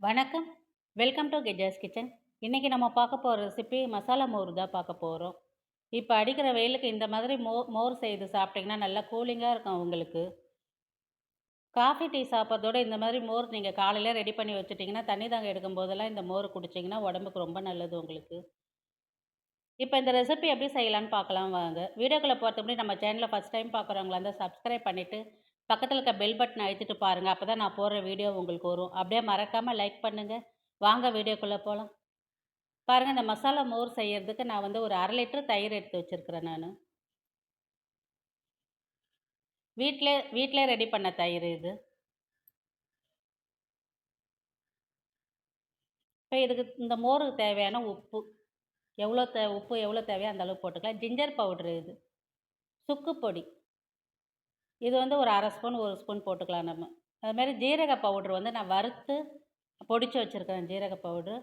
வணக்கம். Welcome to கெஜாஸ் kitchen இன்றைக்கி நம்ம பார்க்க போகிற ரெசிபி மசாலா மோர் தான் பார்க்க போகிறோம் இப்போ அடிக்கிற வெயிலுக்கு இந்த மாதிரி மோ மோர் செய்து சாப்பிட்டிங்கன்னா நல்லா கூலிங்காக இருக்கும் உங்களுக்கு. காஃபி டீ சாப்பிட்றதோட இந்த மாதிரி மோர் நீங்கள் காலையில் ரெடி பண்ணி வச்சுட்டிங்கன்னா தண்ணி தாங்க எடுக்கும் போதெல்லாம் இந்த மோர் குடிச்சிங்கன்னா உடம்புக்கு ரொம்ப நல்லது உங்களுக்கு. இப்போ இந்த ரெசிபி எப்படி செய்யலான்னு பார்க்கலாம் வாங்க. வீடியோக்குள்ளே போகிறதுக்கு முன்னாடி நம்ம சேனலை ஃபஸ்ட் டைம் பார்க்குறவங்களா இருந்தால் சப்ஸ்கிரைப் பண்ணிவிட்டு பக்கத்தில் இருக்க பெல் பட்டனை அழுத்திட்டு பாருங்கள் அப்போ தான் நான் போடுற வீடியோ உங்களுக்கு வரும். அப்படியே மறக்காமல் லைக் பண்ணுங்கள் வாங்க வீடியோக்குள்ளே போகலாம் பாருங்கள் இந்த மசாலா மோர் செய்கிறதுக்கு நான் வந்து ஒரு அரை லிட்டர் தயிர் எடுத்து வச்சுருக்கிறேன் நான். வீட்டிலே வீட்டிலே ரெடி பண்ண தயிர் இது. இப்போ இதுக்கு இந்த மோருக்கு தேவையான உப்பு. எவ்வளோ தே உப்பு எவ்வளோ தேவையோ அந்த அளவுக்கு போட்டுக்கலாம். ஜிஞ்சர் பவுட்ரு இது. சுக்கு பொடி. இது வந்து ஒரு அரை ஸ்பூன் ஒரு ஸ்பூன் போட்டுக்கலாம் நம்ம. அதுமாரி ஜீரக பவுட்ரு வந்து நான் வறுத்து பொடிச்சு வச்சுருக்கேன் ஜீரக பவுட்ரு.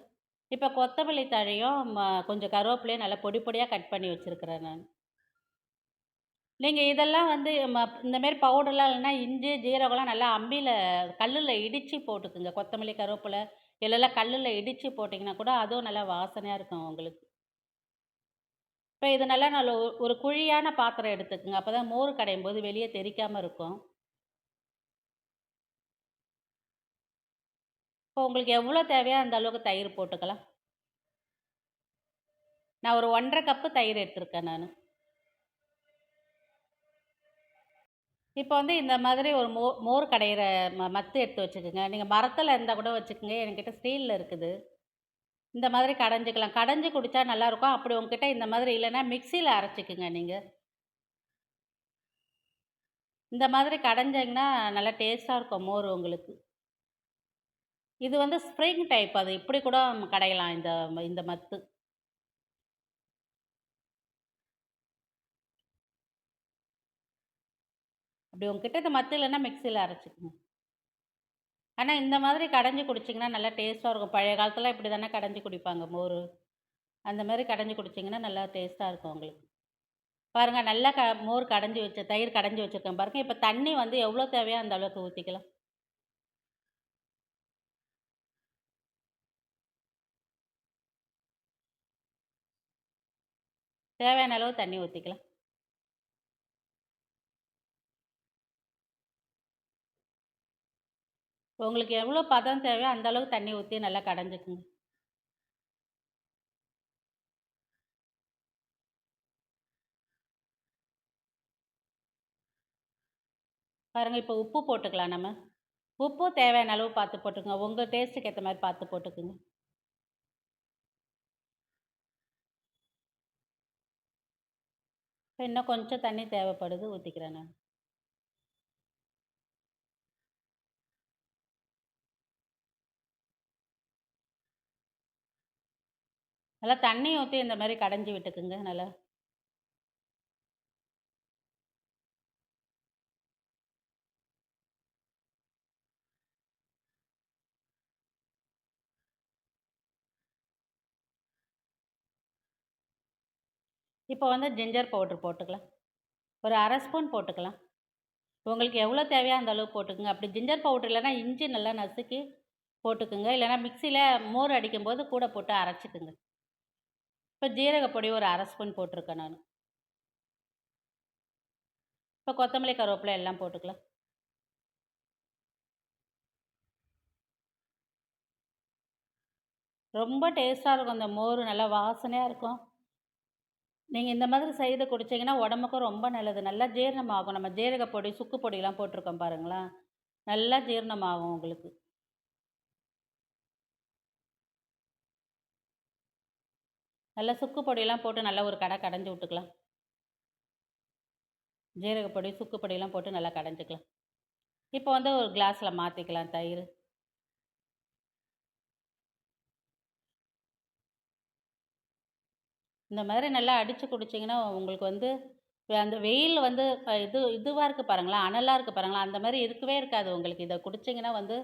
இப்போ கொத்தமல்லி தழையும் ம கொஞ்சம் கருவேப்பிலையும் நல்லா பொடி பொடியாக கட் பண்ணி வச்சுருக்கிறேன் நான். நீங்கள் இதெல்லாம் வந்து இந்தமாரி பவுடர்லாம் இல்லைன்னா இஞ்சி ஜீரகம்லாம் நல்லா அம்பியில் கல்லில் இடித்து போட்டுக்குங்க. கொத்தமல்லி கருவேப்பிலை இல்லைல்லாம் கல்லில் இடித்து போட்டிங்கன்னா கூட அதுவும் நல்லா வாசனையாக இருக்கும் உங்களுக்கு. இப்போ இது நல்லா நல்ல ஒரு குழியான பாத்திரம் எடுத்துக்கோங்க. அப்போ தான் மோர் கடையும் போது வெளியே தெரிக்காமல் இருக்கும். இப்போ உங்களுக்கு எவ்வளோ தேவையோ அந்த அளவுக்கு தயிர் போட்டுக்கலாம். நான் ஒரு ஒன்றரை கப்பு தயிர் எடுத்திருக்கேன் நான். இப்போ வந்து இந்த மாதிரி ஒரு மோ மோர் கடையிற ம மத்து எடுத்து வச்சுக்கோங்க. நீங்கள் மரத்தில் இருந்தால் கூட வச்சுக்கோங்க. என்கிட்ட ஸ்டீலில் இருக்குது. இந்த மாதிரி கடைஞ்சிக்கலாம். கடைஞ்சி குடித்தா நல்லாயிருக்கும். அப்படி உங்ககிட்ட இந்த மாதிரி இல்லைன்னா மிக்சியில் அரைச்சிக்குங்க நீங்கள் இந்த மாதிரி கடைஞ்சிங்கன்னா நல்லா டேஸ்ட்டாக இருக்கும் மோர் உங்களுக்கு. இது வந்து ஸ்ப்ரிங் டைப். அது இப்படி கூட கடையலாம். இந்த இந்த மத்து. அப்படி உங்ககிட்ட இந்த மத்து இல்லைன்னா மிக்சியில் அரைச்சிக்கணும் ஆனால் இந்த மாதிரி கடைஞ்சி குடிச்சிங்கன்னா நல்லா டேஸ்ட்டாக இருக்கும். பழைய காலத்தில் இப்படி தானே கடைஞ்சி குடிப்பாங்க மோர். அந்த மாதிரி கடைஞ்சி குடிச்சிங்கன்னா நல்லா டேஸ்ட்டாக இருக்கும் உங்களுக்கு. பாருங்கள் நல்லா க மோர் கடைஞ்சி வச்ச தயிர் கடைஞ்சி வச்சுருக்கேன் பாருங்கள் இப்போ தண்ணி வந்து எவ்வளோ தேவையோ அந்த அளவுக்கு ஊற்றிக்கலாம் தேவையான அளவு தண்ணி ஊற்றிக்கலாம் உங்களுக்கு எவ்வளோ பதம் தேவையோ அந்த அளவுக்கு தண்ணி ஊற்றி நல்லா கடைஞ்சிக்குங்க. பாருங்கள் இப்போ உப்பு போட்டுக்கலாம் நம்ம. உப்பு தேவையான அளவு பார்த்து போட்டுக்கோங்க. உங்கள் டேஸ்ட்டுக்கு ஏற்ற மாதிரி பார்த்து போட்டுக்குங்க. இப்போ இன்னும் கொஞ்சம் தண்ணி தேவைப்படுது ஊற்றிக்கிறேன் நான். நல்லா தண்ணி ஊற்றி இந்த மாதிரி கடைஞ்சி விட்டுக்குங்க நல்லா. இப்போ வந்து ஜிஞ்சர் பவுட்ரு போட்டுக்கலாம். ஒரு அரை ஸ்பூன் போட்டுக்கலாம். உங்களுக்கு எவ்வளோ தேவையோ அந்த அளவு போட்டுக்குங்க. அப்படி ஜிஞ்சர் பவுட்ரு இல்லைன்னா இஞ்சி நல்லா நசுக்கி போட்டுக்குங்க. இல்லைனா மிக்சியில் மோர் அடிக்கும்போது கூட போட்டு அரைச்சிக்குங்க. இப்போ ஜீரகப்பொடி ஒரு அரை ஸ்பூன் போட்டிருக்கேன் நான். இப்போ கொத்தமல்லி கருவேப்பிலை எல்லாம் போட்டுக்கலாம். ரொம்ப டேஸ்ட்டாக இருக்கும். அந்த மோர் நல்லா வாசனையாக இருக்கும். நீங்கள் இந்த மாதிரி செய்து குடிச்சிங்கன்னா உடம்புக்கும் ரொம்ப நல்லது. நல்லா ஜீரணமாகும். நம்ம ஜீரகப்பொடி சுக்கு பொடியெலாம் போட்டிருக்கோம் பாருங்களேன். நல்லா ஜீரணமாகும் உங்களுக்கு. நல்லா சுக்கு பொடியெல்லாம் போட்டு நல்லா ஒரு கடை கடைஞ்சி விட்டுக்கலாம். ஜீரகப்பொடி சுக்கு பொடியெல்லாம் போட்டு நல்லா கடைஞ்சிக்கலாம். இப்போ வந்து ஒரு கிளாஸில் மாற்றிக்கலாம் தயிர். இந்த மாதிரி நல்லா அடித்து குடிச்சிங்கன்னா உங்களுக்கு வந்து அந்த வெயில் வந்து இது இதுவாக இருக்குது பாருங்களேன் அனலாக இருக்குது பாருங்களேன் அந்த மாதிரி இருக்கவே இருக்காது. உங்களுக்கு இதை குடிச்சிங்கன்னா வந்து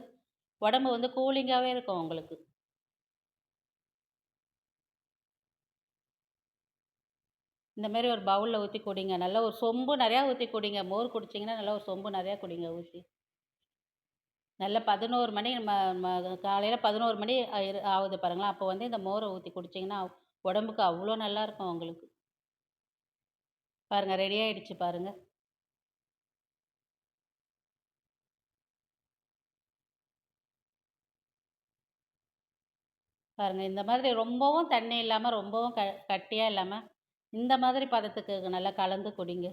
உடம்பு வந்து கூலிங்காகவே இருக்கும் உங்களுக்கு. இந்த மாதிரி ஒரு பவுலில் ஊற்றி குடிங்க நல்லா ஒரு சொம்பு நிறையா ஊற்றி குடிங்க மோர் குடிச்சிங்கன்னா நல்லா ஒரு சொம்பு நிறையா குடிங்க ஊற்றி நல்லா பதினோரு மணி ம ம காலையில 11 மணி ஆயிரு ஆகுது பாருங்களேன். அப்போ வந்து இந்த மோரை ஊற்றி குடிச்சீங்கன்னா, உடம்புக்கு அவ்வளோ நல்லாயிருக்கும் உங்களுக்கு. பாருங்கள் ரெடி பாருங்கள் பாருங்கள் இந்த மாதிரி ரொம்பவும் தண்ணி இல்லாமல் ரொம்பவும் க கட்டியாக இல்லாமல் இந்த மாதிரி பதத்துக்கு நல்லா கலந்து குடிங்க.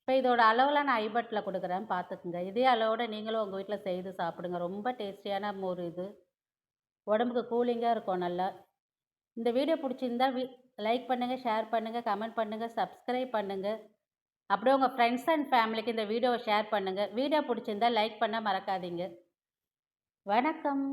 இப்போ இதோட அளவில் நான் ஐபட்டில் கொடுக்குறேன் பார்த்துக்குங்க. இதே அளவோட நீங்களும் உங்கள் வீட்டில் செய்து சாப்பிடுங்க. ரொம்ப டேஸ்டியான ஒரு இது. உடம்புக்கு கூலிங்காக இருக்கும் நல்லா. இந்த வீடியோ பிடிச்சிருந்தா வி லைக் பண்ணுங்கள் ஷேர் பண்ணுங்கள் கமெண்ட் பண்ணுங்கள் சப்ஸ்கிரைப் பண்ணுங்கள் அப்படியே உங்கள் ஃப்ரெண்ட்ஸ் அண்ட் ஃபேமிலிக்கு இந்த வீடியோவை ஷேர் பண்ணுங்கள் வீடியோ பிடிச்சிருந்தா லைக் பண்ண மறக்காதீங்க. வணக்கம்.